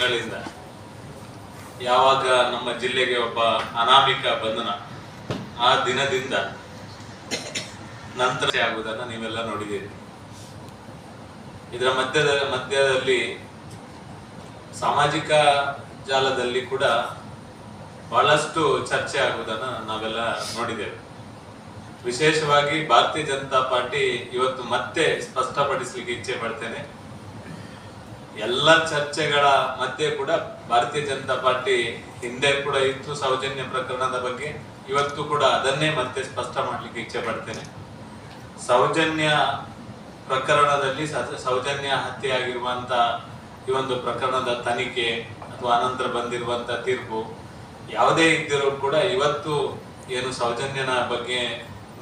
ತಿಂಗಳಿಂದ. ಯಾವಾಗ ನಮ್ಮ ಜಿಲ್ಲೆಗೆ ಒಬ್ಬ ಅನಾಮಿಕ ಬಂಧನ, ಆ ದಿನದಿಂದ ನಂತರ ಆಗುವುದನ್ನು ನೀವೆಲ್ಲ ನೋಡಿದ್ದೀರಿ. ಇದರ ಮಧ್ಯದ, ಮಧ್ಯದಲ್ಲಿ ಸಾಮಾಜಿಕ ಜಾಲದಲ್ಲಿ ಕೂಡ ಬಹಳಷ್ಟು ಚರ್ಚೆ ಆಗುವುದನ್ನು ನಾವೆಲ್ಲ ನೋಡಿದ್ದೇವೆ. ವಿಶೇಷವಾಗಿ ಭಾರತೀಯ ಜನತಾ ಪಾರ್ಟಿ ಇವತ್ತು ಮತ್ತೆ ಸ್ಪಷ್ಟಪಡಿಸಲಿಕ್ಕೆ ಇಚ್ಛೆ ಪಡ್ತೇನೆ. ಎಲ್ಲ ಚರ್ಚೆಗಳ ಮಧ್ಯೆ ಕೂಡ ಭಾರತೀಯ ಜನತಾ ಪಾರ್ಟಿ ಹಿಂದೆ ಕೂಡ ಇತ್ತು ಸೌಜನ್ಯ ಪ್ರಕರಣದ ಬಗ್ಗೆ. ಇವತ್ತು ಕೂಡ ಅದನ್ನೇ ಮತ್ತೆ ಸ್ಪಷ್ಟ ಮಾಡಲಿಕ್ಕೆ ಇಚ್ಛೆ ಪಡ್ತೇನೆ. ಸೌಜನ್ಯ ಪ್ರಕರಣದಲ್ಲಿ ಸೌಜನ್ಯ ಹತ್ಯೆ ಆಗಿರುವಂತ ಈ ಒಂದು ಪ್ರಕರಣದ ತನಿಖೆ ಅಥವಾ ಅನಂತರ ಬಂದಿರುವಂತ ತೀರ್ಪು ಯಾವುದೇ ಇದ್ದರೂ ಕೂಡ ಇವತ್ತು ಏನು ಸೌಜನ್ಯನ ಬಗ್ಗೆ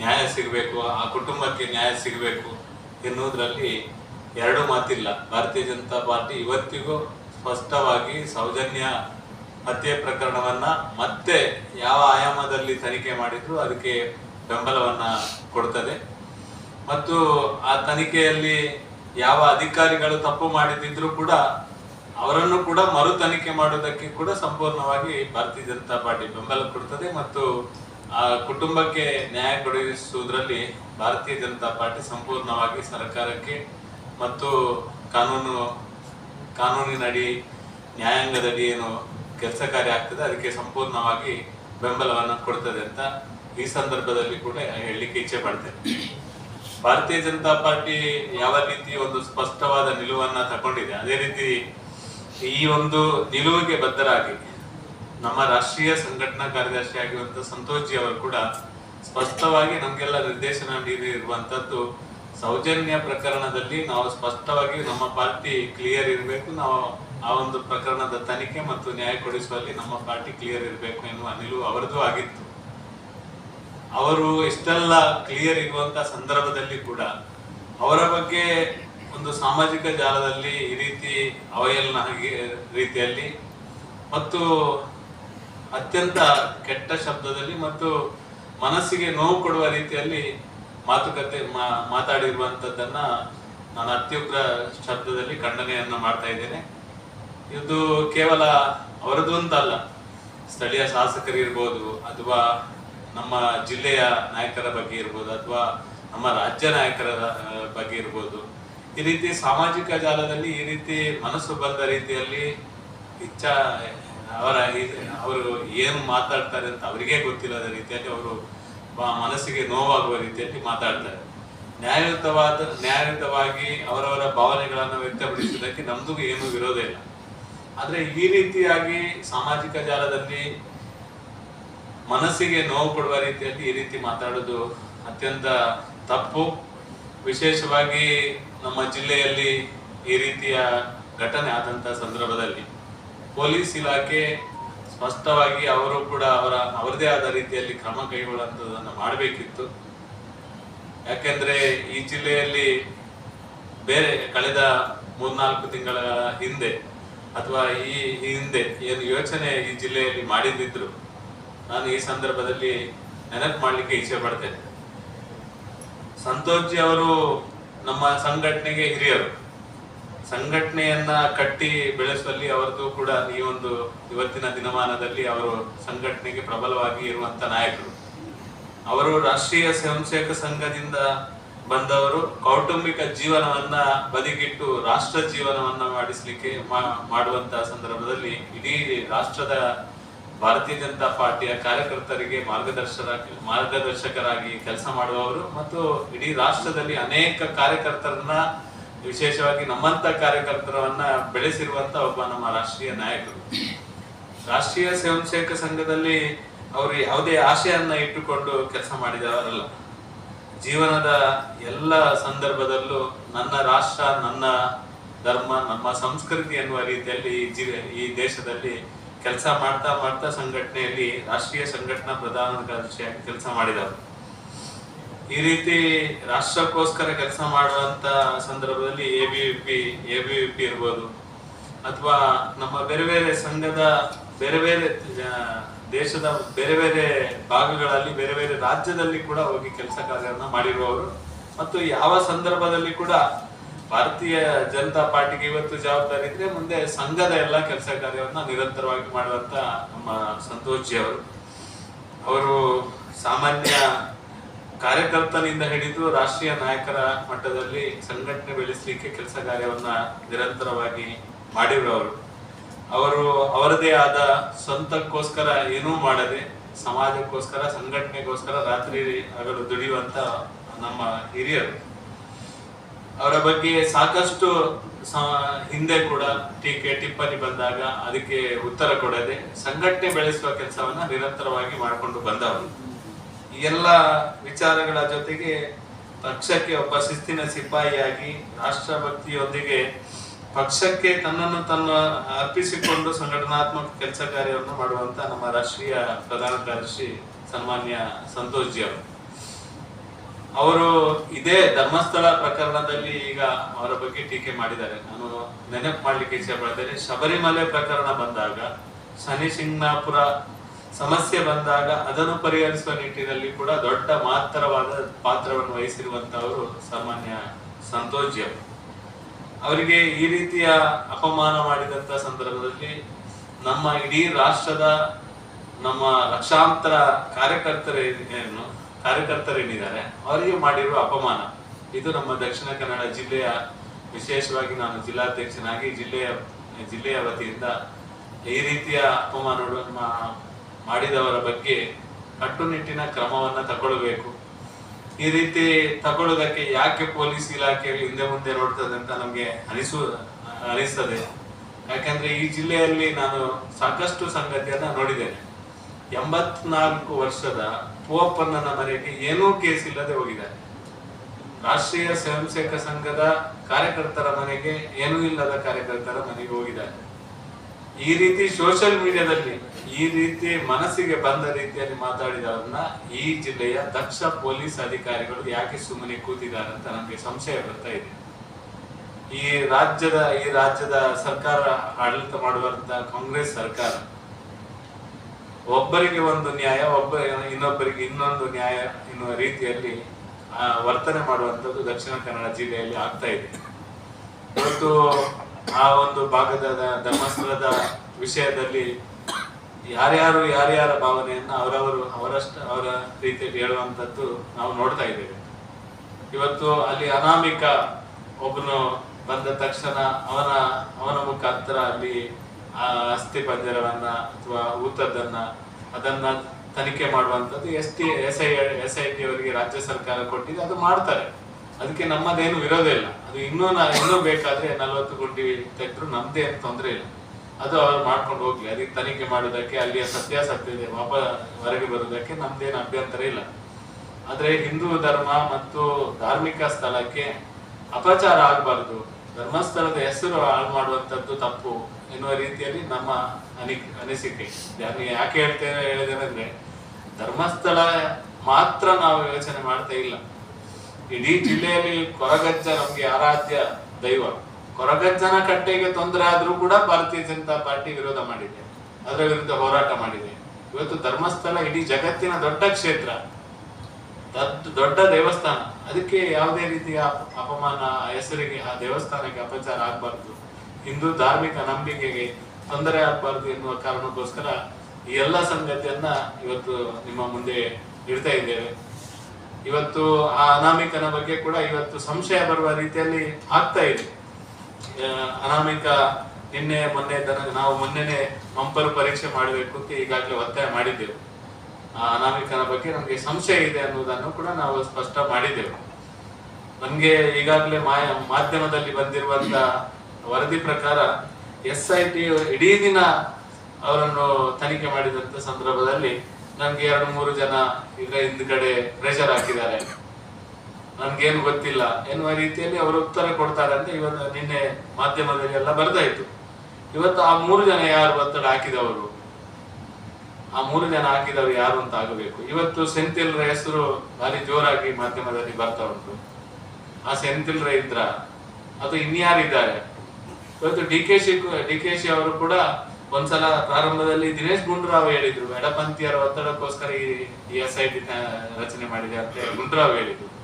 ನ್ಯಾಯ ಸಿಗಬೇಕು, ಆ ಕುಟುಂಬಕ್ಕೆ ನ್ಯಾಯ ಸಿಗಬೇಕು ಎನ್ನುವುದರಲ್ಲಿ ಎರಡು ಮಾತಿಲ್ಲ. ಭಾರತೀಯ ಜನತಾ ಪಾರ್ಟಿ ಇವತ್ತಿಗೂ ಸ್ಪಷ್ಟವಾಗಿ ಸೌಜನ್ಯ ಹತ್ಯೆ ಪ್ರಕರಣವನ್ನ ಮತ್ತೆ ಯಾವ ಆಯಾಮದಲ್ಲಿ ತನಿಖೆ ಮಾಡಿದ್ರು ಅದಕ್ಕೆ ಬೆಂಬಲವನ್ನ ಕೊಡ್ತದೆ. ಮತ್ತು ಆ ತನಿಖೆಯಲ್ಲಿ ಯಾವ ಅಧಿಕಾರಿಗಳು ತಪ್ಪು ಮಾಡಿದ್ರು ಕೂಡ ಅವರನ್ನು ಕೂಡ ಮರು ತನಿಖೆ ಮಾಡುವುದಕ್ಕೆ ಕೂಡ ಸಂಪೂರ್ಣವಾಗಿ ಭಾರತೀಯ ಜನತಾ ಪಾರ್ಟಿ ಬೆಂಬಲ ಕೊಡ್ತದೆ ಮತ್ತು ಆ ಕುಟುಂಬಕ್ಕೆ ನ್ಯಾಯ ಕೊಡಿಸುವುದರಲ್ಲಿ ಭಾರತೀಯ ಜನತಾ ಪಾರ್ಟಿ ಸಂಪೂರ್ಣವಾಗಿ ಸರ್ಕಾರಕ್ಕೆ ಮತ್ತು ಕಾನೂನು, ಕಾನೂನಿನಡಿ, ನ್ಯಾಯಾಂಗದಡಿ ಏನು ಕೆಲಸ ಕಾರ್ಯ ಆಗ್ತದೆ, ಅದಕ್ಕೆ ಸಂಪೂರ್ಣವಾಗಿ ಬೆಂಬಲವನ್ನು ಕೊಡ್ತದೆ ಅಂತ ಈ ಸಂದರ್ಭದಲ್ಲಿ ಕೂಡ ಹೇಳಲಿಕ್ಕೆ ಇಚ್ಛೆ ಪಡ್ತೇನೆ. ಭಾರತೀಯ ಜನತಾ ಪಾರ್ಟಿ ಯಾವ ರೀತಿ ಒಂದು ಸ್ಪಷ್ಟವಾದ ನಿಲುವನ್ನ ತಗೊಂಡಿದೆ, ಅದೇ ರೀತಿ ಈ ಒಂದು ನಿಲುವಿಗೆ ಬದ್ಧರಾಗಿ ನಮ್ಮ ರಾಷ್ಟ್ರೀಯ ಸಂಘಟನಾ ಕಾರ್ಯದರ್ಶಿ ಆಗಿರುವಂತಹ ಸಂತೋಷ್ ಜಿ ಅವರು ಕೂಡ ಸ್ಪಷ್ಟವಾಗಿ ನಮ್ಗೆಲ್ಲ ನಿರ್ದೇಶನ ನೀಡಿರುವಂತದ್ದು ಸೌಜನ್ಯ ಪ್ರಕರಣದಲ್ಲಿ ನಾವು ಸ್ಪಷ್ಟವಾಗಿ ನಮ್ಮ ಪಾರ್ಟಿ ಕ್ಲಿಯರ್ ಇರಬೇಕು. ನಾವು ಆ ಒಂದು ಪ್ರಕರಣದ ತನಿಖೆ ಮತ್ತು ನ್ಯಾಯ ಕೊಡಿಸುವಲ್ಲಿ ನಮ್ಮ ಪಾರ್ಟಿ ಕ್ಲಿಯರ್ ಇರಬೇಕು ಎನ್ನುವ ನಿಲುವು ಅವರದ್ದು ಆಗಿತ್ತು. ಅವರು ಇಷ್ಟೆಲ್ಲ ಕ್ಲಿಯರ್ ಇರುವಂತ ಸಂದರ್ಭದಲ್ಲಿ ಕೂಡ ಅವರ ಬಗ್ಗೆ ಒಂದು ಸಾಮಾಜಿಕ ಜಾಲದಲ್ಲಿ ಈ ರೀತಿ ಅವಯಲ್ನ ರೀತಿಯಲ್ಲಿ ಮತ್ತು ಅತ್ಯಂತ ಕೆಟ್ಟ ಶಬ್ದದಲ್ಲಿ ಮತ್ತು ಮನಸ್ಸಿಗೆ ನೋವು ಕೊಡುವ ರೀತಿಯಲ್ಲಿ ಮಾತುಕತೆ ಮಾತಾಡಿರುವಂತದ್ದನ್ನ ನಾನು ಅತ್ಯುಗ್ರ ಶಬ್ದದಲ್ಲಿ ಖಂಡನೆಯನ್ನ ಮಾಡ್ತಾ ಇದ್ದೇನೆ. ಇದು ಕೇವಲ ಅವರದ್ದು ಅಂತ ಅಲ್ಲ. ಸ್ಥಳೀಯ ಶಾಸಕರಿರ್ಬೋದು ಅಥವಾ ನಮ್ಮ ಜಿಲ್ಲೆಯ ನಾಯಕರ ಬಗ್ಗೆ ಇರ್ಬೋದು ಅಥವಾ ನಮ್ಮ ರಾಜ್ಯ ನಾಯಕರ ಬಗ್ಗೆ ಇರ್ಬೋದು. ಈ ರೀತಿ ಸಾಮಾಜಿಕ ಜಾಲದಲ್ಲಿ ಈ ರೀತಿ ಮನಸ್ಸು ಬಂದ ರೀತಿಯಲ್ಲಿ ಇಚ್ಛಾ ಅವರ, ಅವರು ಏನು ಮಾತಾಡ್ತಾರೆ ಅಂತ ಅವರಿಗೆ ಗೊತ್ತಿಲ್ಲದ ರೀತಿಯಲ್ಲಿ ಅವರು ಮನಸ್ಸಿಗೆ ನೋವಾಗುವ ರೀತಿಯಲ್ಲಿ ಮಾತಾಡ್ತಾರೆ. ನ್ಯಾಯಯುತವಾದ, ನ್ಯಾಯಯುತವಾಗಿ ಅವರವರ ಭಾವನೆಗಳನ್ನು ವ್ಯಕ್ತಪಡಿಸುವುದಕ್ಕೆ ನಮ್ದು ಏನು ವಿರೋಧ ಇಲ್ಲ. ಆದ್ರೆ ಈ ರೀತಿಯಾಗಿ ಸಾಮಾಜಿಕ ಜಾಲದಲ್ಲಿ ಮನಸ್ಸಿಗೆ ನೋವು ಕೊಡುವ ರೀತಿಯಲ್ಲಿ ಈ ರೀತಿ ಮಾತಾಡೋದು ಅತ್ಯಂತ ತಪ್ಪು. ವಿಶೇಷವಾಗಿ ನಮ್ಮ ಜಿಲ್ಲೆಯಲ್ಲಿ ಈ ರೀತಿಯ ಘಟನೆ ಆದಂತ ಸಂದರ್ಭದಲ್ಲಿ ಪೊಲೀಸ್ ಇಲಾಖೆ ಸ್ಪಷ್ಟವಾಗಿ ಅವರು ಕೂಡ ಅವರ, ಅವರದೇ ಆದ ರೀತಿಯಲ್ಲಿ ಕ್ರಮ ಕೈಗೊಳ್ಳುವಂಥದ್ದನ್ನು ಮಾಡಬೇಕಿತ್ತು. ಯಾಕೆಂದ್ರೆ ಈ ಜಿಲ್ಲೆಯಲ್ಲಿ ಬೇರೆ ಕಳೆದ ಮೂರ್ನಾಲ್ಕು ತಿಂಗಳ ಹಿಂದೆ ಅಥವಾ ಈ ಹಿಂದೆ ಏನು ಯೋಚನೆ ಈ ಜಿಲ್ಲೆಯಲ್ಲಿ ಮಾಡಿದ್ದಿದ್ರು, ನಾನು ಈ ಸಂದರ್ಭದಲ್ಲಿ ನೆನಪು ಮಾಡಲಿಕ್ಕೆ ಇಚ್ಛೆ ಪಡ್ತೇನೆ ಸಂತೋಷ್ ಅವರು ನಮ್ಮ ಸಂಘಟನೆಗೆ ಹಿರಿಯರು. ಸಂಘಟನೆಯನ್ನ ಕಟ್ಟಿ ಬೆಳೆಸುವಲ್ಲಿ ಅವರದು ಕೂಡ ಈ ಒಂದು ಇವತ್ತಿನ ದಿನಮಾನದಲ್ಲಿ ಅವರು ಸಂಘಟನೆಗೆ ಪ್ರಬಲವಾಗಿ ಇರುವಂತ ನಾಯಕರು. ಅವರು ರಾಷ್ಟ್ರೀಯ ಸ್ವಯಂ ಸೇವಕ ಸಂಘದಿಂದ ಬಂದವರು. ಕೌಟುಂಬಿಕ ಜೀವನವನ್ನ ಬದಿಗಿಟ್ಟು ರಾಷ್ಟ್ರ ಜೀವನವನ್ನ ಮಾಡಿಸ್ಲಿಕ್ಕೆ ಮಾಡುವಂತ ಸಂದರ್ಭದಲ್ಲಿ ಇಡೀ ರಾಷ್ಟ್ರದ ಭಾರತೀಯ ಜನತಾ ಪಾರ್ಟಿಯ ಕಾರ್ಯಕರ್ತರಿಗೆ ಮಾರ್ಗದರ್ಶಕ ಮಾರ್ಗದರ್ಶಕರಾಗಿ ಕೆಲಸ ಮಾಡುವವರು ಮತ್ತು ಇಡೀ ರಾಷ್ಟ್ರದಲ್ಲಿ ಅನೇಕ ಕಾರ್ಯಕರ್ತರನ್ನ ವಿಶೇಷವಾಗಿ ನಮ್ಮಂತ ಕಾರ್ಯಕರ್ತರನ್ನ ಬೆಳೆಸಿರುವಂತ ಒಬ್ಬ ನಮ್ಮ ರಾಷ್ಟ್ರೀಯ ನಾಯಕರು. ರಾಷ್ಟ್ರೀಯ ಸ್ವಯಂ ಸೇವಕ ಸಂಘದಲ್ಲಿ ಅವರು ಯಾವುದೇ ಆಶೆಯನ್ನ ಇಟ್ಟುಕೊಂಡು ಕೆಲಸ ಮಾಡಿದವರಲ್ಲ. ಜೀವನದ ಎಲ್ಲ ಸಂದರ್ಭದಲ್ಲೂ ನನ್ನ ರಾಷ್ಟ್ರ, ನನ್ನ ಧರ್ಮ, ನಮ್ಮ ಸಂಸ್ಕೃತಿ ಎನ್ನುವ ರೀತಿಯಲ್ಲಿ ಈ ದೇಶದಲ್ಲಿ ಕೆಲಸ ಮಾಡ್ತಾ ಮಾಡ್ತಾ ಸಂಘಟನೆಯಲ್ಲಿ ರಾಷ್ಟ್ರೀಯ ಸಂಘಟನಾ ಪ್ರಧಾನ ಕಾರ್ಯದರ್ಶಿಯಾಗಿ ಕೆಲಸ ಮಾಡಿದವರು. ಈ ರೀತಿ ರಾಷ್ಟ್ರಕ್ಕೋಸ್ಕರ ಕೆಲಸ ಮಾಡುವಂತ ಸಂದರ್ಭದಲ್ಲಿ A B P A B P ಇರ್ಬೋದು. ಅಥವಾ ನಮ್ಮ ಬೇರೆ ಬೇರೆ ಸಂಘದ, ಬೇರೆ ಬೇರೆ ದೇಶದ ಬೇರೆ ಬೇರೆ ಭಾಗಗಳಲ್ಲಿ, ಬೇರೆ ಬೇರೆ ರಾಜ್ಯದಲ್ಲಿ ಕೂಡ ಹೋಗಿ ಕೆಲಸ ಕಾರ್ಯವನ್ನು ಮಾಡಿರುವವರು. ಮತ್ತು ಯಾವ ಸಂದರ್ಭದಲ್ಲಿ ಕೂಡ ಭಾರತೀಯ ಜನತಾ ಪಾರ್ಟಿಗೆ ಇವತ್ತು ಜವಾಬ್ದಾರಿ ಇದ್ರೆ ಮುಂದೆ ಸಂಘದ ಎಲ್ಲ ಕೆಲಸ ಕಾರ್ಯವನ್ನು ನಿರಂತರವಾಗಿ ಮಾಡುವಂತ ನಮ್ಮ ಸಂತೋಷ್ ಜಿ ಅವರು. ಅವರು ಸಾಮಾನ್ಯ ಕಾರ್ಯಕರ್ತನಿಂದ ಹಿಡಿದು ರಾಷ್ಟ್ರೀಯ ನಾಯಕರ ಮಟ್ಟದಲ್ಲಿ ಸಂಘಟನೆ ಬೆಳೆಸಲಿಕ್ಕೆ ಕೆಲಸ ಕಾರ್ಯವನ್ನ ನಿರಂತರವಾಗಿ ಮಾಡಿರುವವರು ಅವರು. ಅವರದೇ ಆದ ಸ್ವಂತಕ್ಕೋಸ್ಕರ ಏನೂ ಮಾಡದೆ ಸಮಾಜಕ್ಕೋಸ್ಕರ, ಸಂಘಟನೆಗೋಸ್ಕರ ರಾತ್ರಿ ಅವರು ದುಡಿಯುವಂತ ನಮ್ಮ ಹಿರಿಯರು. ಅವರ ಬಗ್ಗೆ ಸಾಕಷ್ಟು ಹಿಂದೆ ಕೂಡ ಟೀಕೆ, ಟಿಪ್ಪಣಿ ಬಂದಾಗ ಅದಕ್ಕೆ ಉತ್ತರ ಕೊಡದೆ ಸಂಘಟನೆ ಬೆಳೆಸುವ ಕೆಲಸವನ್ನ ನಿರಂತರವಾಗಿ ಮಾಡಿಕೊಂಡು ಬಂದವರು. ಎಲ್ಲ ವಿಚಾರಗಳ ಜೊತೆಗೆ ಪಕ್ಷಕ್ಕೆ ಒಬ್ಬ ಶಿಸ್ತಿನ ಸಿಪಾಯಿಯಾಗಿ ರಾಷ್ಟ್ರಭಕ್ತಿಯೊಂದಿಗೆ ಪಕ್ಷಕ್ಕೆ ತನ್ನನ್ನು ತನ್ನ ಅರ್ಪಿಸಿಕೊಂಡು ಸಂಘಟನಾತ್ಮಕ ಕೆಲಸ ಕಾರ್ಯವನ್ನು ಮಾಡುವಂತ ನಮ್ಮ ರಾಷ್ಟ್ರೀಯ ಪ್ರಧಾನ ಕಾರ್ಯದರ್ಶಿ ಸನ್ಮಾನ್ಯ ಸಂತೋಷ್ ಜಿ ಅವರು. ಅವರು ಇದೇ ಧರ್ಮಸ್ಥಳ ಪ್ರಕರಣದಲ್ಲಿ ಈಗ ಅವರ ಬಗ್ಗೆ ಟೀಕೆ ಮಾಡಿದ್ದಾರೆ. ನಾನು ನೆನಪು ಮಾಡ್ಲಿಕ್ಕೆ ಇಚ್ಛೆ ಪಡ್ತೇನೆ, ಶಬರಿಮಲೆ ಪ್ರಕರಣ ಬಂದಾಗ ಶನಿ ಶಿಂಗ್ನಾಪುರ ಸಮಸ್ಯೆ ಬಂದಾಗ ಅದನ್ನು ಪರಿಹರಿಸುವ ನಿಟ್ಟಿನಲ್ಲಿ ಕೂಡ ದೊಡ್ಡ ಮಾತ್ರವಾದ ಪಾತ್ರವನ್ನು ವಹಿಸಿರುವಂತವರು ಸಾಮಾನ್ಯ ಸಂತೋಷ್ ಅವರಿಗೆ ಈ ರೀತಿಯ ಅಪಮಾನ ಮಾಡಿದಂತ ಸಂದರ್ಭದಲ್ಲಿ ನಮ್ಮ ಇಡೀ ರಾಷ್ಟ್ರದ ನಮ್ಮ ಲಕ್ಷಾಂತರ ಕಾರ್ಯಕರ್ತರೇನು ಕಾರ್ಯಕರ್ತರೇನಿದ್ದಾರೆ, ಅವರಿಗೆ ಮಾಡಿರುವ ಅಪಮಾನ. ಇದು ನಮ್ಮ ದಕ್ಷಿಣ ಕನ್ನಡ ಜಿಲ್ಲೆಯ, ವಿಶೇಷವಾಗಿ ನಾನು ಜಿಲ್ಲಾಧ್ಯಕ್ಷನಾಗಿ ಜಿಲ್ಲೆಯ ಜಿಲ್ಲೆಯ ವತಿಯಿಂದ ಈ ರೀತಿಯ ಅಪಮಾನಗಳನ್ನು ಮಾ- ಮಾಡಿದವರ ಬಗ್ಗೆ ಕಟ್ಟುನಿಟ್ಟಿನ ಕ್ರಮವನ್ನ ತಗೊಳ್ಬೇಕು. ಈ ರೀತಿ ತಗೊಳ್ಳೋದಕ್ಕೆ ಯಾಕೆ ಪೊಲೀಸ್ ಇಲಾಖೆಯಲ್ಲಿ ಹಿಂದೆ ಮುಂದೆ ನೋಡ್ತದೆ ಅಂತ ನಮಗೆ ಅನಿಸು, ಅನಿಸ್ತದೆ. ಯಾಕಂದ್ರೆ ಈ ಜಿಲ್ಲೆಯಲ್ಲಿ ನಾನು ಸಾಕಷ್ಟು ಸಂಗತಿಯನ್ನ ನೋಡಿದ್ದೇನೆ. ಎಂಬತ್ನಾಲ್ಕು ವರ್ಷದ ಪೋಪಣ್ಣನ ಮನೆಗೆ ಏನೂ ಕೇಸ್ ಇಲ್ಲದೆ ಹೋಗಿದ್ದಾರೆ. ರಾಷ್ಟ್ರೀಯ ಸ್ವಯಂ ಸಂಘದ ಕಾರ್ಯಕರ್ತರ ಮನೆಗೆ ಏನೂ ಇಲ್ಲದ ಕಾರ್ಯಕರ್ತರ ಮನೆಗೆ ಹೋಗಿದ್ದಾರೆ. ಈ ರೀತಿ ಸೋಷಿಯಲ್ ಮೀಡಿಯಾದಲ್ಲಿ ಈ ರೀತಿ ಮನಸ್ಸಿಗೆ ಬಂದ ರೀತಿಯಲ್ಲಿ ಮಾತಾಡಿದವರನ್ನ ಈ ಜಿಲ್ಲೆಯ ದಕ್ಷ ಪೊಲೀಸ್ ಅಧಿಕಾರಿಗಳು ಯಾಕೆ ಸುಮ್ಮನೆ ಕೂತಿದ್ದಾರೆ ಅಂತ ನಮಗೆ ಸಂಶಯ ಬರ್ತಾ ಇದೆ. ಈ ರಾಜ್ಯದ ಈ ರಾಜ್ಯದ ಸರ್ಕಾರ ಆಡಳಿತ ಮಾಡುವಂತ ಕಾಂಗ್ರೆಸ್ ಸರ್ಕಾರ ಒಬ್ಬರಿಗೆ ಒಂದು ನ್ಯಾಯ, ಒಬ್ಬ ಇನ್ನೊಬ್ಬರಿಗೆ ಇನ್ನೊಂದು ನ್ಯಾಯ ಎನ್ನುವ ರೀತಿಯಲ್ಲಿ ವರ್ತನೆ ಮಾಡುವಂತದ್ದು ದಕ್ಷಿಣ ಕನ್ನಡ ಜಿಲ್ಲೆಯಲ್ಲಿ ಆಗ್ತಾ ಇದೆ. ಇವತ್ತು ಆ ಒಂದು ಭಾಗದ ಧರ್ಮಸ್ಥಳದ ವಿಷಯದಲ್ಲಿ ಯಾರ್ಯಾರು ಯಾರ್ಯಾರ ಭಾವನೆಯನ್ನ ಅವರವರು ಅವರಷ್ಟ ಅವರ ರೀತಿಯಲ್ಲಿ ಹೇಳುವಂತದ್ದು ನಾವು ನೋಡ್ತಾ ಇದ್ದೇವೆ. ಇವತ್ತು ಅಲ್ಲಿ ಅನಾಮಿಕ ಒಬ್ಬನು ಬಂದ ತಕ್ಷಣ ಅವನ ಅವನ ಮುಖಾಂತರ ಅಲ್ಲಿ ಆ ಅಸ್ಥಿ ಪಂಜರವನ್ನ ಅಥವಾ ಊತದ್ದನ್ನ ಅದನ್ನ ತನಿಖೆ ಮಾಡುವಂತದ್ದು S T S I S I T ಅವರಿಗೆ ರಾಜ್ಯ ಸರ್ಕಾರ ಕೊಟ್ಟಿದೆ. ಅದು ಮಾಡ್ತಾರೆ. ಅದಕ್ಕೆ ನಮ್ಮದೇನು ವಿರೋಧ ಇಲ್ಲ. ಅದು ಇನ್ನೂ ನಾ- ಇನ್ನೂ ಬೇಕಾದ್ರೆ ನಲವತ್ತು ಗುಂಡಿ ತೆಗೆದ್ರು ನಮ್ದೇನು ತೊಂದರೆ ಇಲ್ಲ. ಅದು ಅವ್ರು ಮಾಡ್ಕೊಂಡು ಹೋಗ್ಲಿ ಅದಕ್ಕೆ ತನಿಖೆ ಮಾಡೋದಕ್ಕೆ ಅಲ್ಲಿಯ ಸತ್ಯಾಸತ್ಯತೆ ವಾಪ ಹೊರಗೆ ಬರೋದಕ್ಕೆ ನಮ್ದೇನು ಅಭ್ಯಂತರ ಇಲ್ಲ. ಆದರೆ ಹಿಂದೂ ಧರ್ಮ ಮತ್ತು ಧಾರ್ಮಿಕ ಸ್ಥಳಕ್ಕೆ ಅಪಚಾರ ಆಗಬಾರ್ದು. ಧರ್ಮಸ್ಥಳದ ಹೆಸರು ಹಾಳು ಮಾಡುವಂಥದ್ದು ತಪ್ಪು ಎನ್ನುವ ರೀತಿಯಲ್ಲಿ ನಮ್ಮ ಅನಿ ಅನಿಸಿಕೆ. ಯಾಕೆ ಹೇಳ್ತೇನೆ ಹೇಳಿದೇನೆಂದ್ರೆ, ಧರ್ಮಸ್ಥಳ ಮಾತ್ರ ನಾವು ಯೋಚನೆ ಮಾಡ್ತಾ ಇಲ್ಲ. ಇಡೀ ಜಿಲ್ಲೆಯಲ್ಲಿ ಕೊರಗಜ್ಜ ನಮ್ಗೆ ಆರಾಧ್ಯ ದೈವ. ಕೊರಗಜ್ಜನ ಕಟ್ಟೆಗೆ ತೊಂದರೆ ಆದರೂ ಕೂಡ ಭಾರತೀಯ ಜನತಾ ಪಾರ್ಟಿ ವಿರೋಧ ಮಾಡಿದೆ. ಅದರ ವಿರುದ್ಧ ಹೋರಾಟ ಮಾಡಿದೆ. ಇವತ್ತು ಧರ್ಮಸ್ಥಳ ಇಡೀ ಜಗತ್ತಿನ ದೊಡ್ಡ ಕ್ಷೇತ್ರ ದೊಡ್ಡ ದೇವಸ್ಥಾನ, ಅದಕ್ಕೆ ಯಾವುದೇ ರೀತಿಯ ಅಪಮಾನ ಹೆಸರಿಗೆ ಆ ದೇವಸ್ಥಾನಕ್ಕೆ ಅಪಚಾರ ಆಗಬಾರ್ದು. ಹಿಂದೂ ಧಾರ್ಮಿಕ ನಂಬಿಕೆಗೆ ತೊಂದರೆ ಆಗ್ಬಾರ್ದು ಎನ್ನುವ ಕಾರಣಕ್ಕೋಸ್ಕರ ಈ ಎಲ್ಲ ಸಂಗತಿಯನ್ನ ಇವತ್ತು ನಿಮ್ಮ ಮುಂದೆ ಇಡ್ತಾ ಇದ್ದೇವೆ. ಇವತ್ತು ಆ ಅನಾಮಿಕನ ಬಗ್ಗೆ ಕೂಡ ಇವತ್ತು ಸಂಶಯ ಬರುವ ರೀತಿಯಲ್ಲಿ ಆಗ್ತಾ ಇದೆ. ಅನಾಮಿಕ ನಿನ್ನೆ, ಮೊನ್ನೆ ನಾವು ಮೊನ್ನೆನೆ ಮಂಪರು ಪರೀಕ್ಷೆ ಮಾಡಬೇಕು ಅಂತ ಈಗಾಗಲೇ ಒತ್ತಾಯ ಮಾಡಿದ್ದೆವು. ಆ, ಅನಾಮಿಕನ ಬಗ್ಗೆ ನಮಗೆ ಸಂಶಯ ಇದೆ ಅನ್ನುವುದನ್ನು ಕೂಡ ನಾವು ಸ್ಪಷ್ಟ ಮಾಡಿದ್ದೆವು. ನಮಗೆ ಈಗಾಗಲೇ ಮಾಧ್ಯಮದಲ್ಲಿ ಬಂದಿರುವಂತ ವರದಿ ಪ್ರಕಾರ ಎಸ್ ಐ ಟಿ ಇಡೀ ದಿನ ಅವರನ್ನು ತನಿಖೆ ಮಾಡಿದಂತ ಸಂದರ್ಭದಲ್ಲಿ ನಮ್ಗೆ ಎರಡು, ಮೂರು ಜನ ಈಗ ಹಿಂದ್ಗಡೆ ಪ್ರೆಷರ್ ಹಾಕಿದ್ದಾರೆ. ನನ್ಗೇನು ಗೊತ್ತಿಲ್ಲ ಎನ್ನುವ ರೀತಿಯಲ್ಲಿ ಅವರು ಉತ್ತರ ಕೊಡ್ತಾರೆ ಅಂತ ಇವತ್ತು ನಿನ್ನೆ ಮಾಧ್ಯಮದಲ್ಲಿ ಎಲ್ಲ ಬರ್ದಾಯ್ತು. ಇವತ್ತು ಆ ಮೂರು ಜನ ಯಾರು ಒತ್ತಡ ಹಾಕಿದವರು? ಆ ಮೂರು ಜನ ಹಾಕಿದವರು ಯಾರು ಅಂತ ಆಗಬೇಕು? ಇವತ್ತು ಸೆಂತಿಲ್ರ ಹೆಸರು ಭಾರಿ ಜೋರಾಗಿ ಮಾಧ್ಯಮದಲ್ಲಿ ಬರ್ತಾ ಉಂಟು. ಆ ಸೆಂತಿಲ್ರ ಇದ್ರ? ಅದು ಇನ್ಯಾರಿದ್ದಾರೆ? ಇವತ್ತು D K Shi D K Shi ಅವರು ಕೂಡ ಒಂದ್ಸಲ ಪ್ರಾರಂಭದಲ್ಲಿ ದಿನೇಶ್ ಗುಂಡ್ರಾವ್ ಹೇಳಿದ್ರು. ಎಡಪಂಥೀಯರ ಒತ್ತಡಕ್ಕೋಸ್ಕರ ಈ ಎಸ್ ಐ ಟಿ ರಚನೆ ಮಾಡಿದೆ ಅಂತ ಗುಂಡ್ರಾವ್ ಹೇಳಿದ್ರು.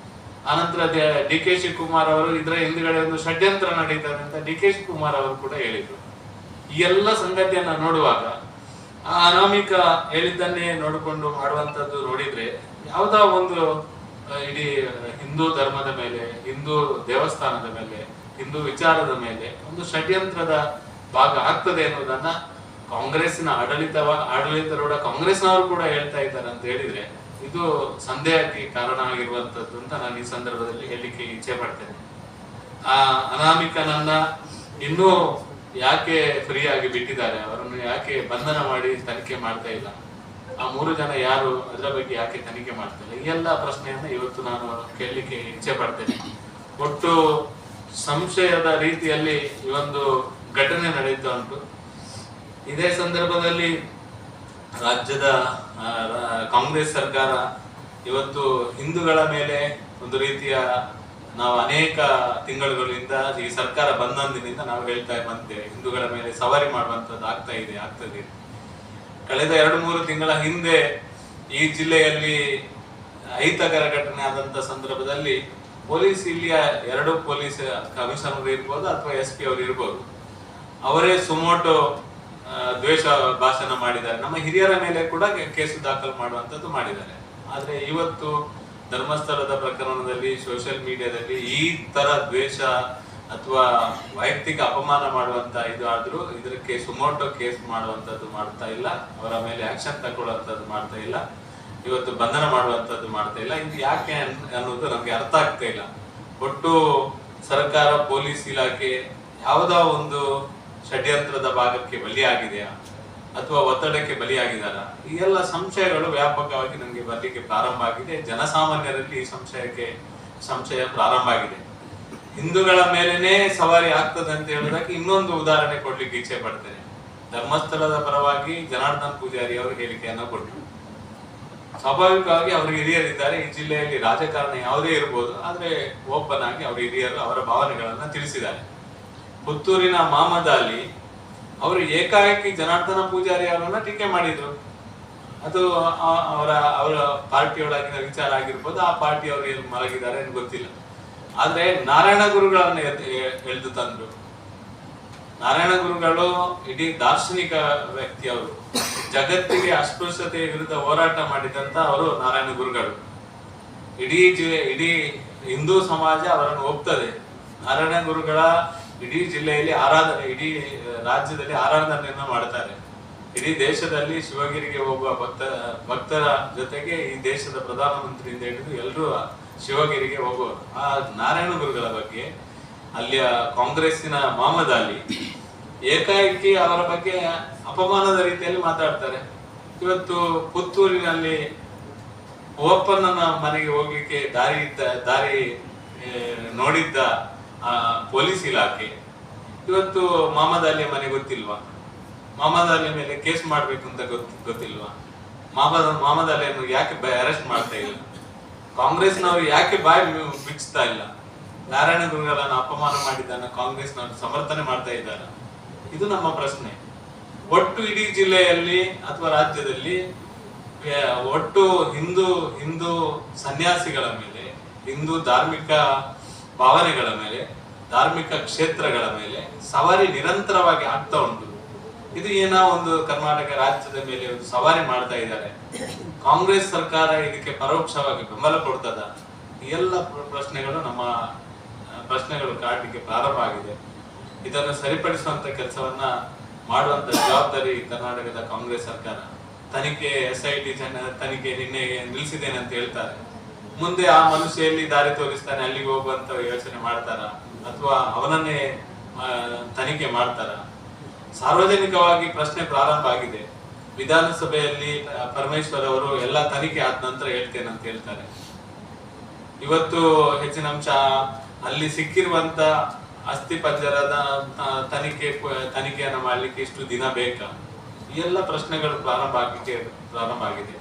ಆನಂತರ ಡಿ ಕೆ ಶಿವಕುಮಾರ್ ಅವರು ಇದರ ಹಿಂದ್ಗಡೆ ಒಂದು ಷಡ್ಯಂತ್ರ ನಡೀತಾರೆ ಅಂತ ಡಿ ಕೆ ಶಿವಕುಮಾರ್ ಅವರು ಕೂಡ ಹೇಳಿದರು. ಈ ಎಲ್ಲ ಸಂಗತಿಯನ್ನ ನೋಡುವಾಗ, ಆ ಅನಾಮಿಕ ಹೇಳಿದ್ದನ್ನೇ ನೋಡಿಕೊಂಡು ಮಾಡುವಂತದ್ದು ನೋಡಿದ್ರೆ, ಯಾವುದೋ ಒಂದು ಇಡೀ ಹಿಂದೂ ಧರ್ಮದ ಮೇಲೆ, ಹಿಂದೂ ದೇವಸ್ಥಾನದ ಮೇಲೆ, ಹಿಂದೂ ವಿಚಾರದ ಮೇಲೆ ಒಂದು ಷಡ್ಯಂತ್ರದ ಭಾಗ ಆಗ್ತದೆ ಎನ್ನುವುದನ್ನ ಕಾಂಗ್ರೆಸ್ನ ಆಡಳಿತ ಆಡಳಿತರೂಢ ಕಾಂಗ್ರೆಸ್ನವರು ಕೂಡ ಹೇಳ್ತಾ ಇದ್ದಾರೆ ಅಂತ ಹೇಳಿದ್ರೆ ಇದು ಸಂದೇಹಕ್ಕೆ ಕಾರಣ ಆಗಿರುವಂತದ್ದು ಅಂತ ನಾನು ಈ ಸಂದರ್ಭದಲ್ಲಿ ಹೇಳಲಿಕ್ಕೆ ಇಚ್ಛೆ ಪಡ್ತೇನೆ ಆ ಅನಾಮಿಕನನ್ನ ಇನ್ನೂ ಯಾಕೆ ಫ್ರೀ ಆಗಿ ಬಿಟ್ಟಿದ್ದಾರೆ? ಅವರನ್ನು ಯಾಕೆ ಬಂಧನ ಮಾಡಿ ತನಿಖೆ ಮಾಡ್ತಾ ಇಲ್ಲ? ಆ ಮೂರು ಜನ ಯಾರು? ಅದರ ಬಗ್ಗೆ ಯಾಕೆ ತನಿಖೆ ಮಾಡ್ತಾ ಇಲ್ಲ? ಈ ಎಲ್ಲ ಪ್ರಶ್ನೆಯನ್ನು ಇವತ್ತು ನಾನು ಕೇಳಲಿಕ್ಕೆ ಇಚ್ಛೆ ಪಡ್ತೇನೆ ಒಟ್ಟು ಸಂಶಯದ ರೀತಿಯಲ್ಲಿ ಈ ಒಂದು ಘಟನೆ ನಡೆಯಿತು ಉಂಟು. ಇದೇ ಸಂದರ್ಭದಲ್ಲಿ ರಾಜ್ಯದ ಕಾಂಗ್ರೆಸ್ ಸರ್ಕಾರ ಇವತ್ತು ಹಿಂದೂಗಳ ಮೇಲೆ ಒಂದು ರೀತಿಯ ನಾವು ಅನೇಕ ತಿಂಗಳುಗಳಿಂದ ಈ ಸರ್ಕಾರ ಬಂದಂದಿನಿಂದ ನಾವು ಹೇಳ್ತಾ ಬಂದಿದ್ದೇವೆ ಹಿಂದೂಗಳ ಮೇಲೆ ಸವಾರಿ ಮಾಡುವಂಥದ್ದು ಆಗ್ತಾ ಇದೆ, ಆಗ್ತದೆ. ಕಳೆದ ಎರಡು ಮೂರು ತಿಂಗಳ ಹಿಂದೆ ಈ ಜಿಲ್ಲೆಯಲ್ಲಿ ಅಹಿತಕರ ಘಟನೆ ಆದಂತ ಸಂದರ್ಭದಲ್ಲಿ ಪೊಲೀಸ್ ಇಲ್ಲಿಯ ಎರಡು ಪೊಲೀಸ್ ಕಮಿಷನರ್ ಇರ್ಬೋದು ಅಥವಾ ಎಸ್ ಪಿ ಅವರು ಇರ್ಬೋದು. ಅವರೇ ಸುಮೋಟೋ ದ್ವೇಷ ಭಾಷಣ ಮಾಡಿದ್ದಾರೆ. ನಮ್ಮ ಹಿರಿಯರ ಮೇಲೆ ಕೂಡ ಕೇಸು ದಾಖಲು ಮಾಡುವಂತದ್ದು ಮಾಡಿದ್ದಾರೆ. ಆದರೆ ಇವತ್ತು ಧರ್ಮಸ್ಥಳದ ಪ್ರಕರಣದಲ್ಲಿ ಸೋಷಿಯಲ್ ಮೀಡಿಯಾದಲ್ಲಿ ಈ ತರ ದ್ವೇಷ ಅಥವಾ ವೈಯಕ್ತಿಕ ಅಪಮಾನ ಮಾಡುವಂತ ಇದು ಆದ್ರೂ ಇದಕ್ಕೆ ಸುಮೋಟೋ ಕೇಸ್ ಮಾಡುವಂತದ್ದು ಮಾಡ್ತಾ ಇಲ್ಲ. ಅವರ ಮೇಲೆ ಆಕ್ಷನ್ ತಗೊಳ್ಳುವಂತದ್ದು ಮಾಡ್ತಾ ಇಲ್ಲ. ಇವತ್ತು ಬಂಧನ ಮಾಡುವಂತದ್ದು ಮಾಡ್ತಾ ಇಲ್ಲ. ಇದು ಯಾಕೆ ಅನ್- ಅನ್ನೋದು ನಮ್ಗೆ ಅರ್ಥ ಆಗ್ತಾ ಇಲ್ಲ. ಒಟ್ಟು ಸರ್ಕಾರ, ಪೊಲೀಸ್ ಇಲಾಖೆ ಯಾವುದೋ ಒಂದು ಷಡ್ಯಂತ್ರದ ಭಾಗಕ್ಕೆ ಬಲಿಯಾಗಿದೆಯಾ? ಅಥವಾ ಒತ್ತಡಕ್ಕೆ ಬಲಿಯಾಗಿದಾರ ಈ ಎಲ್ಲ ಸಂಶಯಗಳು ವ್ಯಾಪಕವಾಗಿ ನಮಗೆ ಬರಲಿಕ್ಕೆ ಪ್ರಾರಂಭ ಆಗಿದೆ. ಜನಸಾಮಾನ್ಯರಲ್ಲಿ ಈ ಸಂಶಯಕ್ಕೆ ಸಂಶಯ ಪ್ರಾರಂಭ ಆಗಿದೆ. ಹಿಂದೂಗಳ ಮೇಲೇನೆ ಸವಾರಿ ಆಗ್ತದೆ ಅಂತ ಹೇಳೋದಕ್ಕೆ ಇನ್ನೊಂದು ಉದಾಹರಣೆ ಕೊಡ್ಲಿಕ್ಕೆ ಇಚ್ಛೆ ಪಡ್ತೇನೆ. ಧರ್ಮಸ್ಥಳದ ಪರವಾಗಿ ಜನಾರ್ದನ್ ಪೂಜಾರಿ ಅವರು ಹೇಳಿಕೆಯನ್ನು ಕೊಟ್ಟರು. ಸ್ವಾಭಾವಿಕವಾಗಿ ಅವರು ಹಿರಿಯರಿದ್ದಾರೆ. ಈ ಜಿಲ್ಲೆಯಲ್ಲಿ ರಾಜಕಾರಣ ಯಾವುದೇ ಇರಬಹುದು ಆದರೆ ಓಪನ್ ಆಗಿ ಅವರು ಹಿರಿಯರು ಅವರ ಭಾವನೆಗಳನ್ನ ತಿಳಿಸಿದ್ದಾರೆ. ಪುತ್ತೂರಿನ ಮಾಮದಾಲಿ, ಅವರು ಏಕಾಏಕಿ ಜನಾರ್ದನ ಪೂಜಾರಿ ಅವರನ್ನ ಟೀಕೆ ಮಾಡಿದ್ರು. ಅದು ಅವರ ಅವರ ಪಾರ್ಟಿಯೊಳಗಿನ ವಿಚಾರ ಆಗಿರ್ಬೋದು, ಆ ಪಾರ್ಟಿ ಅವರು ಏನು ಮಲಗಿದ್ದಾರೆ ಏನು ಗೊತ್ತಿಲ್ಲ. ಆದ್ರೆ ನಾರಾಯಣ ಗುರುಗಳನ್ನ ಎಳೆದು ತಂದ್ರು. ನಾರಾಯಣ ಗುರುಗಳು ಇಡೀ ದಾರ್ಶನಿಕ ವ್ಯಕ್ತಿ ಅವರು. ಜಗತ್ತಿಗೆ ಅಸ್ಪೃಶ್ಯತೆಯ ವಿರುದ್ಧ ಹೋರಾಟ ಮಾಡಿದಂತ ಅವರು ನಾರಾಯಣ ಗುರುಗಳು. ಇಡೀ ಇಡೀ ಹಿಂದೂ ಸಮಾಜ ಅವರನ್ನು ಒಪ್ತದೆ. ನಾರಾಯಣ ಗುರುಗಳ ಇಡೀ ಜಿಲ್ಲೆಯಲ್ಲಿ ಆರಾಧನೆ, ಇಡೀ ರಾಜ್ಯದಲ್ಲಿ ಆರಾಧನೆಯನ್ನ ಮಾಡ್ತಾರೆ. ಇಡೀ ದೇಶದಲ್ಲಿ ಶಿವಗಿರಿಗೆ ಹೋಗುವ ಭಕ್ತ, ಭಕ್ತರ ಜೊತೆಗೆ ಈ ದೇಶದ ಪ್ರಧಾನಮಂತ್ರಿಯಿಂದ ಹಿಡಿದು ಎಲ್ಲರೂ ಶಿವಗಿರಿಗೆ ಹೋಗುವರು. ಆ ನಾರಾಯಣ ಗುರುಗಳ ಬಗ್ಗೆ ಅಲ್ಲಿಯ ಕಾಂಗ್ರೆಸ್ಸಿನ ಮಾಮದಾಲಿ ಏಕಾಏಕಿ ಅವರ ಬಗ್ಗೆ ಅಪಮಾನದ ರೀತಿಯಲ್ಲಿ ಮಾತಾಡ್ತಾರೆ. ಇವತ್ತು ಪುತ್ತೂರಿನಲ್ಲಿ ಓಪನ್ನನ ಮನೆಗೆ ಹೋಗ್ಲಿಕ್ಕೆ ದಾರಿ ಇದ್ದ, ದಾರಿ ನೋಡಿದ್ದ ಪೊಲೀಸ್ ಇಲಾಖೆ. ಇವತ್ತು ಮೊಹಮ್ಮದ್ ಅಲಿ ಮನೆ ಗೊತ್ತಿಲ್ವಾ? ಮೊಹಮ್ಮದ್ ಅಲಿ ಮೇಲೆ ಕೇಸ್ ಮಾಡಬೇಕು ಅಂತ ಗೊತ್ತು ಗೊತ್ತಿಲ್ವಾ? ಮೊಹಮ್ಮದ್ ಮೊಹಮ್ಮದ್ ಅಲಿಯನ್ನು ಯಾಕೆ ಅರೆಸ್ಟ್ ಮಾಡ್ತಾ ಇಲ್ಲ? ಕಾಂಗ್ರೆಸ್ನವರು ಯಾಕೆ ಬಾಯಿ ಬಿಚ್ಚುತ್ತಾ ಇಲ್ಲ? ನಾರಾಯಣ ಗುರುಗಳನ್ನು ಅಪಮಾನ ಮಾಡಿದ್ದಾನೆ, ಕಾಂಗ್ರೆಸ್ನವರು ಸಮರ್ಥನೆ ಮಾಡ್ತಾ ಇದ್ದಾರೆ? ಇದು ನಮ್ಮ ಪ್ರಶ್ನೆ. ಒಟ್ಟು ಇಡೀ ಜಿಲ್ಲೆಯಲ್ಲಿ ಅಥವಾ ರಾಜ್ಯದಲ್ಲಿ ಒಟ್ಟು ಹಿಂದೂ ಹಿಂದೂ ಸನ್ಯಾಸಿಗಳ ಮೇಲೆ, ಹಿಂದೂ ಧಾರ್ಮಿಕ ಭಾವನೆಗಳ ಮೇಲೆ, ಧಾರ್ಮಿಕ ಕ್ಷೇತ್ರಗಳ ಮೇಲೆ ಸವಾರಿ ನಿರಂತರವಾಗಿ ಆಗ್ತಾ ಉಂಟು. ಇದು ಏನೋ ಒಂದು ಕರ್ನಾಟಕ ರಾಜ್ಯದ ಮೇಲೆ ಒಂದು ಸವಾರಿ ಮಾಡ್ತಾ ಇದ್ದಾರೆ. ಕಾಂಗ್ರೆಸ್ ಸರ್ಕಾರ ಇದಕ್ಕೆ ಪರೋಕ್ಷವಾಗಿ ಬೆಂಬಲ ಕೊಡ್ತದ? ಈ ಎಲ್ಲ ಪ್ರ- ಪ್ರಶ್ನೆಗಳು ನಮ್ಮ, ಪ್ರಶ್ನೆಗಳು ಕಾಡಲಿಕ್ಕೆ ಪ್ರಾರಂಭ ಆಗಿದೆ. ಇದನ್ನು ಸರಿಪಡಿಸುವಂತ ಕೆಲಸವನ್ನ ಮಾಡುವಂತ ಜವಾಬ್ದಾರಿ ಕರ್ನಾಟಕದ ಕಾಂಗ್ರೆಸ್ ಸರ್ಕಾರ. ತನಿಖೆ, ಎಸ್ ಐ ಟಿ ತನಿಖೆ ನಿನ್ನೆ ನಿಲ್ಲಿಸಿದ್ದೇನೆ ಅಂತ ಹೇಳ್ತಾರೆ. ಮುಂದೆ ಆ ಮನುಷ್ಯ ಎಲ್ಲಿ ದಾರಿ ತೋರಿಸ್ತಾನೆ, ಅಲ್ಲಿಗೆ ಹೋಗುವಂತ ಯೋಚನೆ ಮಾಡ್ತಾರ? ಅಥವಾ ಅವನನ್ನೇ ತನಿಖೆ ಮಾಡ್ತಾರ? ಸಾರ್ವಜನಿಕವಾಗಿ ಪ್ರಶ್ನೆ ಪ್ರಾರಂಭ ಆಗಿದೆ. ವಿಧಾನಸಭೆಯಲ್ಲಿ ಪರಮೇಶ್ವರ್ ಅವರು, ಎಲ್ಲ ತನಿಖೆ ಆದ ನಂತರ ಹೇಳ್ತೇನೆ ಅಂತ ಹೇಳ್ತಾರೆ. ಇವತ್ತು ಹೆಚ್ಚಿನ ಅಂಶ, ಅಲ್ಲಿ ಸಿಕ್ಕಿರುವಂತ ಅಸ್ಥಿ ಪಂಜರದ ತನಿಖೆ, ತನಿಖೆಯನ್ನು ಮಾಡ್ಲಿಕ್ಕೆ ಇಷ್ಟು ದಿನ ಬೇಕಾ? ಎಲ್ಲ ಪ್ರಶ್ನೆಗಳು ಪ್ರಾರಂಭ ಆಗಲಿಕ್ಕೆ, ಪ್ರಾರಂಭ ಆಗಿದೆ.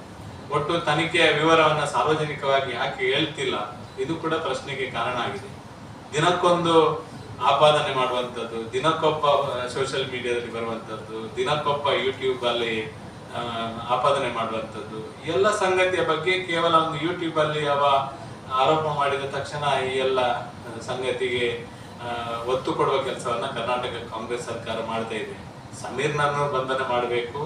ಒಟ್ಟು ತನಿಖೆಯ ವಿವರವನ್ನ ಸಾರ್ವಜನಿಕವಾಗಿ ಯಾಕೆ ಹೇಳ್ತಿಲ್ಲ, ಇದು ಕೂಡ ಪ್ರಶ್ನೆಗೆ ಕಾರಣ ಆಗಿದೆ. ದಿನಕ್ಕೊಂದು ಆಪಾದನೆ ಮಾಡುವಂಥದ್ದು, ದಿನಕ್ಕೊಪ್ಪ ಸೋಷಿಯಲ್ ಮೀಡಿಯಾದಲ್ಲಿ ಬರುವಂಥದ್ದು, ದಿನಕ್ಕೊಪ್ಪ ಯೂಟ್ಯೂಬ್ ಅಲ್ಲಿ ಆಪಾದನೆ ಮಾಡುವಂಥದ್ದು, ಎಲ್ಲ ಸಂಗತಿಯ ಬಗ್ಗೆ ಕೇವಲ ಒಂದು ಯೂಟ್ಯೂಬ್ ಅಲ್ಲಿ ಅವ ಆರೋಪ ಮಾಡಿದ ತಕ್ಷಣ ಈ ಎಲ್ಲ ಸಂಗತಿಗೆ ಒತ್ತು ಕೊಡುವ ಕೆಲಸವನ್ನ ಕರ್ನಾಟಕ ಕಾಂಗ್ರೆಸ್ ಸರ್ಕಾರ ಮಾಡ್ತಾ ಇದೆ. ಸಮೀರ್ನನ್ನು ಬಂಧನ ಮಾಡಬೇಕು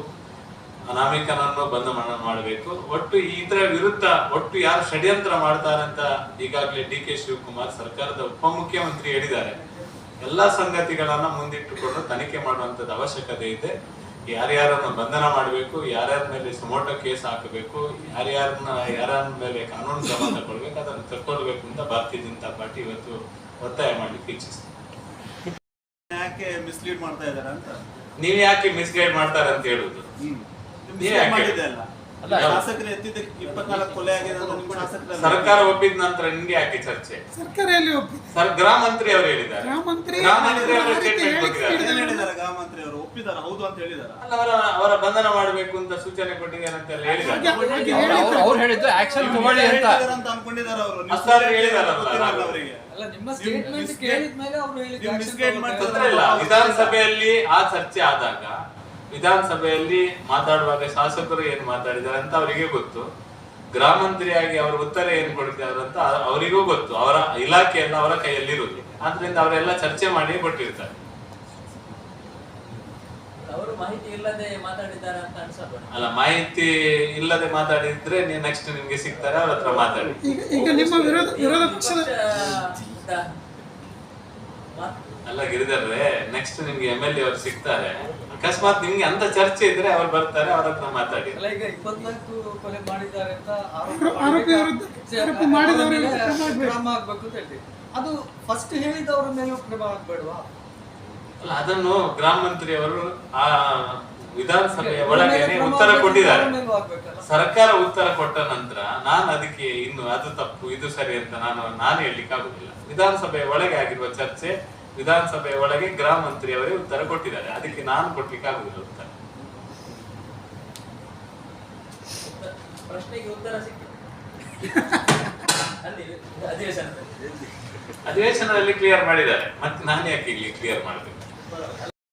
ಅನಾಮಿಕನನ್ನು ಬಂಧನ ಮಾಡಬೇಕು. ಒಟ್ಟು ಇದರ ವಿರುದ್ಧ ಒಟ್ಟು ಯಾರು ಷಡ್ಯಂತ್ರ ಮಾಡ್ತಾರೆ ಅಂತ ಈಗಾಗಲೇ ಡಿ ಕೆ ಶಿವಕುಮಾರ್ ಸರ್ಕಾರದ ಉಪಮುಖ್ಯಮಂತ್ರಿ ಹೇಳಿದ್ದಾರೆ. ಎಲ್ಲಾ ಸಂಗತಿಗಳನ್ನ ಮುಂದಿಟ್ಟುಕೊಂಡು ತನಿಖೆ ಮಾಡುವಂತದ್ದು ಅವಶ್ಯಕತೆ ಇದೆ. ಯಾರ್ಯಾರನ್ನ ಬಂಧನ ಮಾಡಬೇಕು ಯಾರ್ಯಾರ ಮೇಲೆ ಸುಮೋಟ ಕೇಸ್ ಹಾಕಬೇಕು ಯಾರ್ಯಾರನ್ನ ಯಾರ ಮೇಲೆ ಕಾನೂನು ಕ್ರಮ ತಗೊಳ್ಬೇಕು ಅದನ್ನು ತಕ್ಕೊಳ್ಬೇಕು ಅಂತ ಭಾರತೀಯ ಜನತಾ ಪಾರ್ಟಿ ಇವತ್ತು ಒತ್ತಾಯ ಮಾಡಲಿಕ್ಕೆ ಇಚ್ಛಿಸ್ತೀನಿ ಯಾಕೆ ಮಿಸ್ಲೀಡ್ ಮಾಡ್ತಾ ಇದ್ದಾರೆ ಅಂತ ನೀವು ಯಾಕೆ ಮಿಸ್ಗೈಡ್ ಮಾಡ್ತಾರೆ ಅಂತ ಹೇಳುದು ಸರ್ಕಾರ ಒಪ್ಪಿದ ನಂತರ ನಿಮ್ಗೆ ಯಾಕೆ ಚರ್ಚೆ? ಸರ್ಕಾರ ಎಲ್ಲಿ ಒಪ್ಪಿದೆ ಸರ್ ಗೃಹ ಮಂತ್ರಿ ಅವರು ಹೇಳಿದ್ದಾರೆ. ಗೃಹ ಮಂತ್ರಿ ಗೃಹ ಮಂತ್ರಿ ಅವರು ಆ ರೀತಿ statement ಕೊಟ್ಟಿದ್ದಾರೆ. ಗೃಹ ಮಂತ್ರಿ ಅವರು? ಒಪ್ಪಿದಾರ? ಹೌದು ಅಂತ ಹೇಳಿದಾರ? ಅಲ್ಲ, ಅವರ ಅವರ ಬಂಧನ ಮಾಡಬೇಕು ಅಂತ ಸೂಚನೆ ಕೊಟ್ಟಿದ್ದಾರೆ ಅಂತ ಹೇಳಿದ್ದಾರೆ. ಅವ್ರು- ಹೇಳಿದ್ದಾರೆ. ಹೇಳಿದ್ದು ಆಕ್ಷನ್ ತಗೊಳ್ಳಿ ಅಂತ. ಅಂತ ಅನ್ಕೊಂಡಿದಾರ ಅವರು. ಹೇಳಿದಾರಲ್ಲ ಅವರಿಗೆ. ವಿಧಾನಸಭೆಯಲ್ಲಿ ಆ ಚರ್ಚೆ ಆದಾಗ ವಿಧಾನಸಭೆಯಲ್ಲಿ ಮಾತಾಡುವಾಗ ಶಾಸಕರು ಏನ್ ಮಾತಾಡಿದ್ದಾರೆ ಅಂತ ಅವರಿಗೆ ಗೊತ್ತು. ಗ್ರಾಮಾಂತರಿಯಾಗಿ ಅವರ ಅವರು ಉತ್ತರ ಏನ್ ಕೊಡ್ತಿದ್ದಾರೆ ಅಂತ ಅವರಿಗೂ ಗೊತ್ತು. ಅವರ ಇಲಾಖೆಯನ್ನ ಅವರ ಕೈಯಲ್ಲಿ ಇರುವುದು ಆದ್ರಿಂದ ಅವರೆಲ್ಲ ಚರ್ಚೆ ಮಾಡಿ ಕೊಟ್ಟಿರ್ತಾರೆ. ಅವರು ಮಾಹಿತಿ ಇಲ್ಲದೆ ಮಾತಾಡಿದ್ದಾರೆ ಅಂತ ಅನ್ಸಬಹುದು ಅಲ್ಲ ಮಾಹಿತಿ ಇಲ್ಲದೆ ಮಾತಾಡಿದ್ರೆ ನೀವು ನೆಕ್ಸ್ಟ್ ನಿಮ್ಗೆ ಸಿಗ್ತಾರೆ ಅವ್ರ ಹತ್ರ ಮಾತಾಡಿ. ಈಗ ಈಗ ನಿಮ್ಮ ವಿರೋಧ ವಿರೋಧ ಪಕ್ಷದ ಅಲ್ಲ ಗಿರಿಧರ್ರೆ ನೆಕ್ಸ್ಟ್ ನಿಮ್ಗೆ ಎಂ ಎಲ್ ಎ ಅವ್ರು ಸಿಗ್ತಾರೆ. ಅಕಸ್ಮಾತ್ ನಿಮ್ಗೆ ಅಂತ ಚರ್ಚೆ ಇದ್ರೆ ಅವ್ರು ಬರ್ತಾರೆ ಅವ್ರ ಹತ್ರ ಮಾತಾಡಿ. ಅಲ್ಲ ಈಗ ಇಪ್ಪತ್ನಾಲ್ಕು ಕೊಲೆ ಮಾಡಿದ್ದಾರೆ ಅಂತ ಆರೋಪ ಕ್ರಮ ಆಗ್ಬೇಕು. ಹೇಳ್ತೀವಿ. ಅದು ಫಸ್ಟ್ ಹೇಳಿದವರ ಮೇಲೂ ಕ್ರಮ ಆಗ್ಬೇಡವಾ? ಅಲ್ಲ ಅದನ್ನು ಗ್ರಾಮ ಮಂತ್ರಿ ಅವರು ಆ ವಿಧಾನಸಭೆಯ ಒಳಗೇನೆ ಒಳಗೆ ಉತ್ತರ ಕೊಟ್ಟಿದ್ದಾರೆ? ಸರ್ಕಾರ ಉತ್ತರ ಕೊಟ್ಟ ನಂತರ ನಾನು ಅದಕ್ಕೆ ಇನ್ನು ಅದು ತಪ್ಪು ಇದು ಸರಿ ಅಂತ ನಾನು ನಾನು ಹೇಳಲಿಕ್ಕೆ ಆಗುದಿಲ್ಲ. ವಿಧಾನಸಭೆಯ ಒಳಗೆ ಆಗಿರುವ ಚರ್ಚೆ ವಿಧಾನಸಭೆಯ ಒಳಗೆ ಗೃಹ ಮಂತ್ರಿ ಅವರೇ ಉತ್ತರ ಕೊಟ್ಟಿದ್ದಾರೆ. ಅದಕ್ಕೆ ನಾನು ಕೊಡ್ಲಿಕ್ಕೆ ಆಗುದಿಲ್ಲ ಉತ್ತರ. ಪ್ರಶ್ನೆಗೆ ಉತ್ತರ ಅಧಿವೇಶನದಲ್ಲಿ. ಕ್ಲಿಯರ್ ಮಾಡಿದ್ದಾರೆ. ಮತ್ತೆ ನಾನು ಯಾಕೆ ಇಲ್ಲಿ ಕ್ಲಿಯರ್ ಮಾಡಬೇಕು?